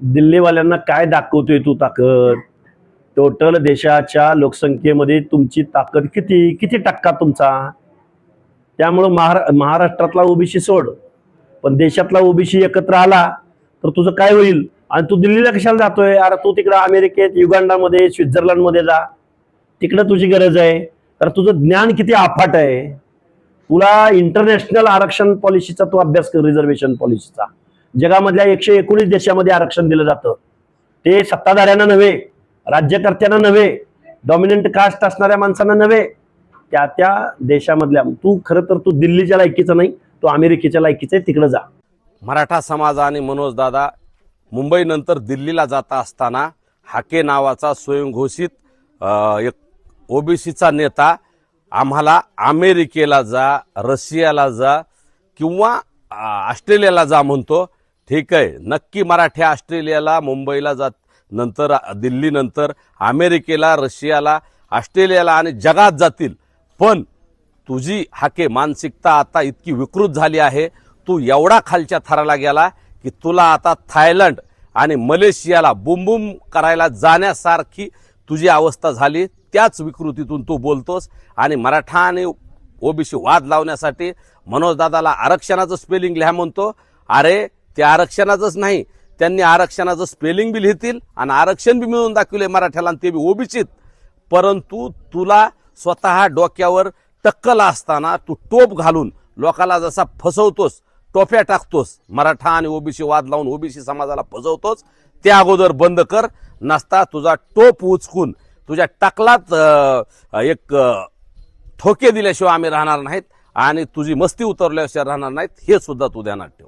दिल्लीवाल्यांना काय दाखवतोय तू ताकद? टोटल देशाच्या लोकसंख्येमध्ये तुमची ताकद किती? किती टक्का तुमचा? त्यामुळं महारा महाराष्ट्रातला ओबीसी सोड. पण देशातला ओबीसी एकत्र आला तर तुझं काय होईल? आणि तू दिल्लीला कशाला जातोय? अरे तू तिकडं अमेरिकेत युगांडामध्ये स्वित्झर्लंडमध्ये जा. तिकडं तुझी गरज आहे. तर तुझं ज्ञान किती अफाट आहे? तुला इंटरनॅशनल आरक्षण पॉलिसीचा तू अभ्यास कर रिझर्वेशन पॉलिसीचा जगामधल्या एकशे एकोणीस देशामध्ये आरक्षण दिलं जातं. ते सत्ताधाऱ्यांना नव्हे राज्यकर्त्यांना नव्हे डॉमिनंट कास्ट असणाऱ्या माणसांना नव्हे. त्या त्या देशामधल्या तू खरं तर तू दिल्लीच्या लायकीचा नाही तू अमेरिकेच्या लायकीचा आहे तिकडं जा. मराठा समाज आणि मनोज दादा मुंबईनंतर दिल्लीला जाता असताना हाके नावाचा स्वयंघोषित एक ओबीसीचा नेता आम्हाला अमेरिकेला जा रशियाला जा किंवा ऑस्ट्रेलियाला जा म्हणतो. ठीक आहे. नक्की मराठे ऑस्ट्रेलियाला मुंबईला जात नंतर दिल्लीनंतर अमेरिकेला रशियाला ऑस्ट्रेलियाला आणि जगात जातील. पण तुझी हाके मानसिकता आता इतकी विकृत झाली आहे. तू एवढा खालच्या थराला गेला की तुला आता थायलंड आणि मलेशियाला बुमबुम करायला जाण्यासारखी तुझी अवस्था झाली. त्याच विकृतीतून तू बोलतोस आणि मराठा आणि ओबीसी वाद लावण्यासाठी मनोजदादाला आरक्षणाचं स्पेलिंग लिहा म्हणतो. अरे ते आरक्षणाचंच नाही त्यांनी आरक्षणाचं स्पेलिंग बी लिहितील आणि आरक्षण बी मिळवून दाखवले मराठ्याला आणि ते बी ओबीसीत. परंतु तुला स्वतः डोक्यावर टक्कल असताना तू टोप घालून लोकाला जसा फसवतोस टोप्या टाकतोस मराठा आणि ओबीसी वाद लावून ओबीसी समाजाला फसवतोस त्या अगोदर बंद कर नसता तुझा टोप उचकून तुझ्या टकलात एक ठोके दिल्याशिवाय आम्ही राहणार नाहीत आणि तुझी मस्ती उतरल्याशिवाय राहणार नाहीत हे सुद्धा तू ध्यानात ठेव.